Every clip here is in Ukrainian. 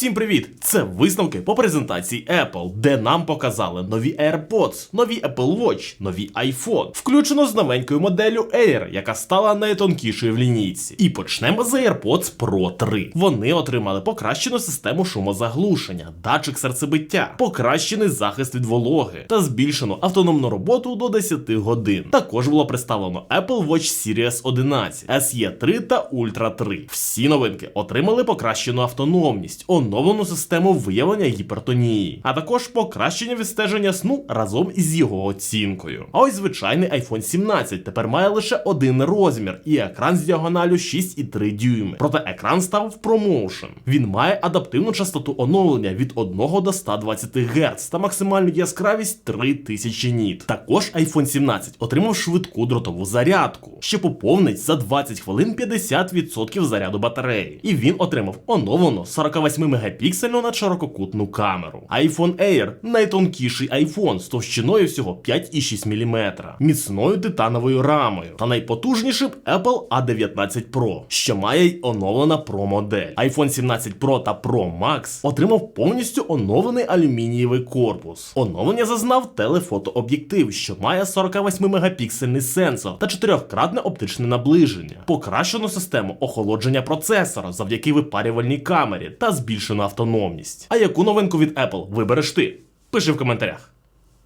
Всім привіт! Це висновки по презентації Apple, де нам показали нові AirPods, нові Apple Watch, нові iPhone, включено з новенькою моделлю Air, яка стала найтонкішою в лінійці. І почнемо з AirPods Pro 3. Вони отримали покращену систему шумозаглушення, датчик серцебиття, покращений захист від вологи та збільшену автономну роботу до 10 годин. Також було представлено Apple Watch Series 11, SE 3 та Ultra 3. Всі новинки отримали покращену автономність, оновлену систему виявлення гіпертонії, а також покращення відстеження сну разом із його оцінкою. А ось звичайний iPhone 17 тепер має лише один розмір і екран з діагоналю 6,3 дюйми. Проте екран став ProMotion. Він має адаптивну частоту оновлення від 1 до 120 Гц та максимальну яскравість 3000 ніт. Також iPhone 17 отримав швидку дротову зарядку, що поповнить за 20 хвилин 50% заряду батареї. І він отримав оновлену 48 мегапіксельну надширококутну камеру. iPhone Air найтонкіший iPhone з товщиною всього 5,6 мм, міцною титановою рамою та найпотужнішим Apple A19 Pro, що має й оновлена Pro модель. iPhone 17 Pro та Pro Max отримав повністю оновлений алюмінієвий корпус. Оновлення зазнав телефотооб'єктив, що має 48 мегапіксельний сенсор та чотирьохкратне оптичне наближення, покращену систему охолодження процесора завдяки випарювальній камері та збільшену автономність. А яку новинку від Apple вибереш ти? Пиши в коментарях.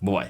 Бувай!